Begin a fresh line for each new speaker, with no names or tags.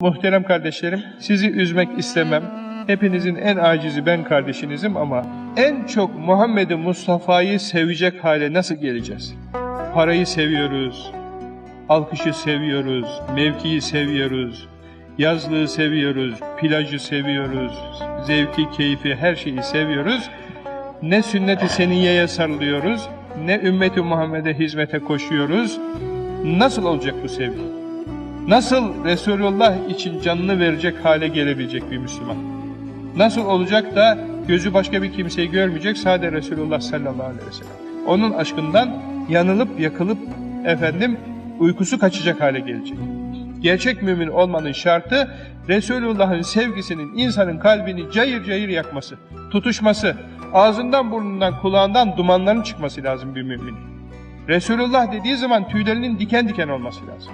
Muhterem kardeşlerim, sizi üzmek istemem. Hepinizin en acizi ben kardeşinizim ama en çok Muhammed-i Mustafa'yı sevecek hale nasıl geleceğiz? Parayı seviyoruz, alkışı seviyoruz, mevkiyi seviyoruz, yazlığı seviyoruz, plajı seviyoruz, zevki, keyfi, her şeyi seviyoruz. Ne sünnet-i seniyeye sarılıyoruz, ne ümmeti Muhammed'e hizmete koşuyoruz. Nasıl olacak bu sevgi? Nasıl Resulullah için canını verecek hale gelebilecek bir Müslüman? Nasıl olacak da gözü başka bir kimseyi görmeyecek sadece Resulullah sallallahu aleyhi ve sellem. Onun aşkından yanılıp yakılıp efendim uykusu kaçacak hale gelecek. Gerçek mümin olmanın şartı Resulullah'ın sevgisinin insanın kalbini cayır cayır yakması, tutuşması, ağzından burnundan kulağından dumanların çıkması lazım bir mümin. Resulullah dediği zaman tüylerinin diken diken olması lazım.